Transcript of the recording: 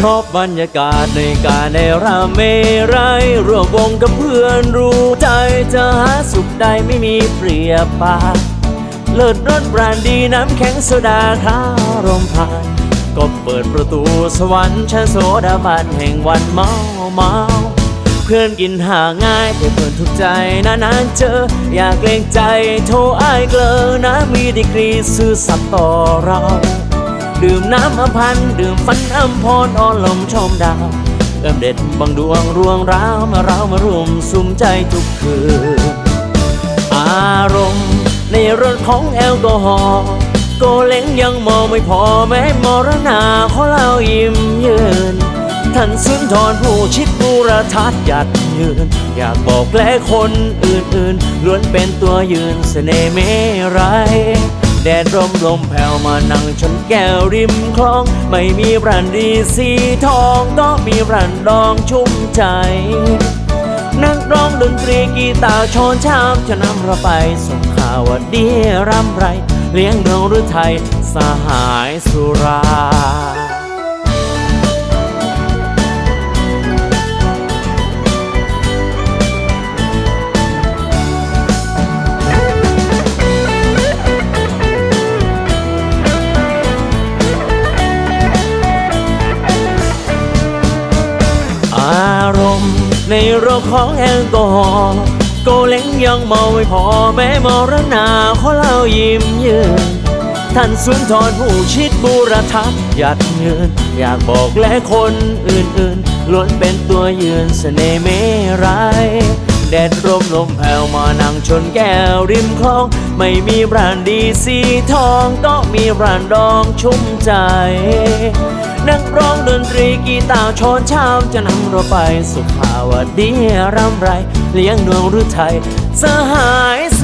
ชอบบรรยากาศในการในรำเมไรยร่วมวงกับเพื่อนรู้ใจจะหาสุขใดไม่มีเปรียบปาเลิศรสบรานดีน้ำแข็งโซดาข้ารมผ่านก็เปิดประตูสวรรค์ชั้นโซดาบันแห่งวันเมาเมาเพื่อนกินหาง่ายแต่เพื่อนทุกใจนานๆเจอ อยากเกรงใจโทรอ้ายเกลอนะมีดีกรีซื่อสัตย์ต่อเรา ดื่มน้ำอภันดื่มฟันอำพรอ่อนลมชมดาวเอื้อมเด็ดบางดวงรวงราวมาเรามารวมสุมใจทุกคืน อารมณ์ในรถของแอลกอฮอล์โกเล้งยังมองไม่พอแม้มรณาของเรายิ้มยืนท่านสุนทรผู้ชิดบูรทัศน์หยัดยืน อยากบอกแลคนอื่นๆล้วนเป็นตัวยืนเสน่ห์เมไรยแดดร่มลมแผ่วมานั่งชนแก้ว ริมคลอง ไม่มีรันดีสีทองก็มีรันดองชุ่มใจ นักร้องดนตรีกีตาร์โชนชามจะนำเราไปส่งข่าวดีรำไร เลี้ยงดวงหรือไทยสหายสุรา ในโรคของแอลกอฮอล์โกเล้งยังเมาไม่พอแม้มรณาขอเล่ายิ้มยืนท่านสุนทรผู้ชิดบูรทัศน์หยัดยืนอยากบอกและคนอื่นๆล้วนเป็นตัวยืนเสน่ห์เมไรย แดดร่มลมแผ่วมานั่งชนแก้วริมคลอง ไม่มีบรานดีสีทองก็มีบรานดองชุ่มใจ นักร้องดนตรีกีตาร์ชอนชามจะนำเราไปสุขาวดีรำไร เลี้ยงดวงหรือไทยสหายส